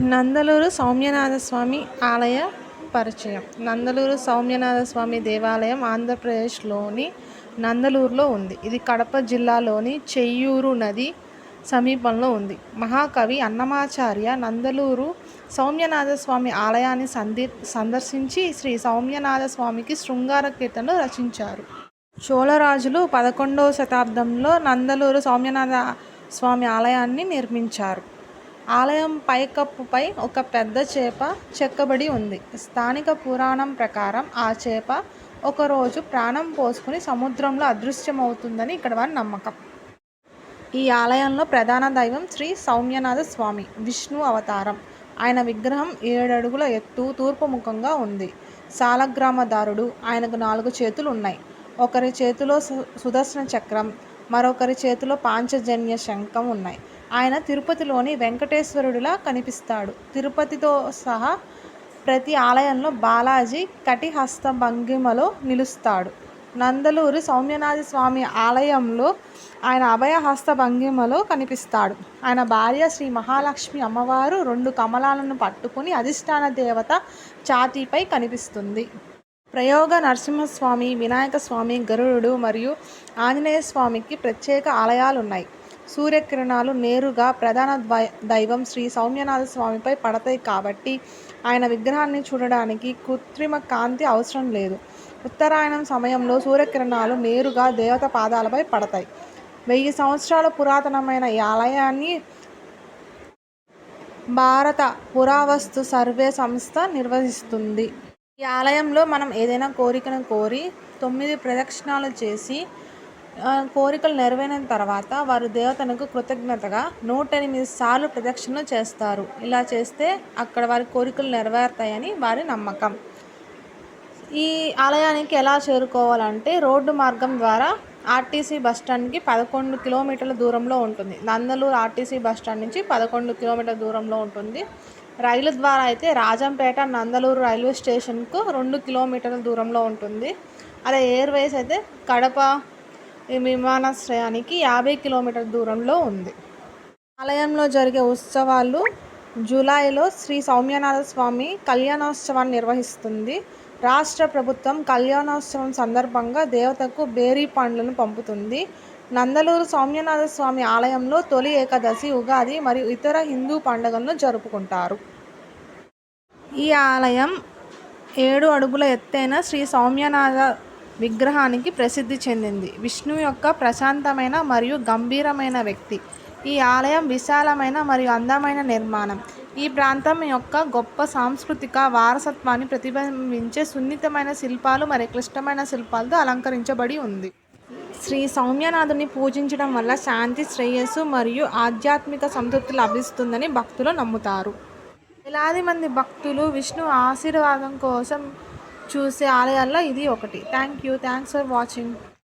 నందలూరు సౌమ్యనాథ స్వామి ఆలయ పరిచయం. నందలూరు సౌమ్యనాథ స్వామి దేవాలయం ఆంధ్రప్రదేశ్లోని నందలూరులో ఉంది. ఇది కడప జిల్లాలోని చెయ్యూరు నది సమీపంలో ఉంది. మహాకవి అన్నమాచార్య నందలూరు సౌమ్యనాథస్వామి ఆలయాన్ని సంది సందర్శించి శ్రీ సౌమ్యనాథ స్వామికి శృంగార కీర్తనలు రచించారు. చోళరాజులు పదకొండవ శతాబ్దంలో నందలూరు సౌమ్యనాథ స్వామి ఆలయాన్ని నిర్మించారు. ఆలయం పైకప్పుపై ఒక పెద్ద చేప చెక్కబడి ఉంది. స్థానిక పురాణం ప్రకారం ఆ చేప ఒకరోజు ప్రాణం పోసుకుని సముద్రంలో అదృశ్యమవుతుందని ఇక్కడ వారి నమ్మకం. ఈ ఆలయంలో ప్రధాన దైవం శ్రీ సౌమ్యనాథ స్వామి విష్ణు అవతారం. ఆయన విగ్రహం ఏడడుగుల ఎత్తు తూర్పు ముఖంగా ఉంది. సాలగ్రామదారుడు. ఆయనకు నాలుగు చేతులు ఉన్నాయి ఒకరి చేతిలో సు- సుదర్శన చక్రం మరొకరి చేతిలో పాంచజన్య శంఖం ఉన్నాయి. ఆయన తిరుపతిలోని వెంకటేశ్వరుడిలా కనిపిస్తాడు. తిరుపతితో సహా ప్రతి ఆలయంలో బాలాజీ కటిహస్త భంగిమలో నిలుస్తాడు. నందలూరు సౌమ్యనాథ స్వామి ఆలయంలో ఆయన అభయహస్త భంగిమలో కనిపిస్తాడు. ఆయన భార్య శ్రీ మహాలక్ష్మి అమ్మవారు రెండు కమలాలను పట్టుకుని అధిష్టాన దేవత ఛాతీపై కనిపిస్తుంది. ప్రయోగ నరసింహస్వామి వినాయక స్వామి గరుడు మరియు ఆంజనేయ స్వామికి ప్రత్యేక ఆలయాలు ఉన్నాయి సూర్యకిరణాలు నేరుగా ప్రధాన దైవం శ్రీ సౌమ్యనాథ స్వామిపై పడతాయి కాబట్టి ఆయన విగ్రహాన్ని చూడడానికి కృత్రిమ కాంతి అవసరం లేదు. ఉత్తరాయణం సమయంలో సూర్యకిరణాలు నేరుగా దేవత పాదాలపై పడతాయి. వెయ్యి సంవత్సరాల పురాతనమైన ఈ ఆలయాన్ని భారత పురావస్తు సర్వే సంస్థ నిర్వహిస్తుంది. ఈ ఆలయంలో మనం ఏదైనా కోరికను కోరి తొమ్మిది ప్రదక్షిణాలు చేసి కోరికలు నెరవేరిన తర్వాత వారు దేవతనకు కృతజ్ఞతగా నూట ఎనిమిది సార్లు ప్రదక్షిణలు చేస్తారు. ఇలా చేస్తే అక్కడ వారి కోరికలు నెరవేరుతాయని వారి నమ్మకం. ఈ ఆలయానికి ఎలా చేరుకోవాలంటే రోడ్డు మార్గం ద్వారా ఆర్టీసీ బస్టాండ్కి పదకొండు కిలోమీటర్ల దూరంలో ఉంటుంది. నందలూరు ఆర్టీసీ బస్టాండ్ నుంచి పదకొండు కిలోమీటర్ల దూరంలో ఉంటుంది. రైలు ద్వారా అయితే రాజంపేట నందలూరు రైల్వే స్టేషన్కు రెండు కిలోమీటర్ల దూరంలో ఉంటుంది. అదే ఎయిర్వేస్ అయితే కడప విమానాశ్రయానికి యాభై కిలోమీటర్ల దూరంలో ఉంది. ఆలయంలో జరిగే ఉత్సవాలు జూలైలో శ్రీ సౌమ్యనాథ స్వామి కళ్యాణోత్సవాన్ని నిర్వహిస్తుంది. రాష్ట్ర ప్రభుత్వం కళ్యాణోత్సవం సందర్భంగా దేవతకు బేరీ పండ్లను పంపుతుంది. నందలూరు సౌమ్యనాథ స్వామి ఆలయంలో తొలి ఏకాదశి ఉగాది మరియు ఇతర హిందూ పండుగలను జరుపుకుంటారు. ఈ ఆలయం ఏడు అడుగుల ఎత్తైన శ్రీ సౌమ్యనాథ విగ్రహానికి ప్రసిద్ధి చెందింది. విష్ణు యొక్క ప్రశాంతమైన మరియు గంభీరమైన వ్యక్తి. ఈ ఆలయం విశాలమైన మరియు అందమైన నిర్మాణం. ఈ ప్రాంతం యొక్క గొప్ప సాంస్కృతిక వారసత్వాన్ని ప్రతిబింబించే సున్నితమైన శిల్పాలు మరియు క్లిష్టమైన శిల్పాలతో అలంకరించబడి ఉంది. శ్రీ సౌమ్యనాథుని పూజించడం వల్ల శాంతి శ్రేయస్సు మరియు ఆధ్యాత్మిక సంతృప్తి లభిస్తుందని భక్తులు నమ్ముతారు. వేలాది మంది భక్తులు విష్ణు ఆశీర్వాదం కోసం చూసే ఆలయాల్లో ఇది ఒకటి. Thank you thanks for watching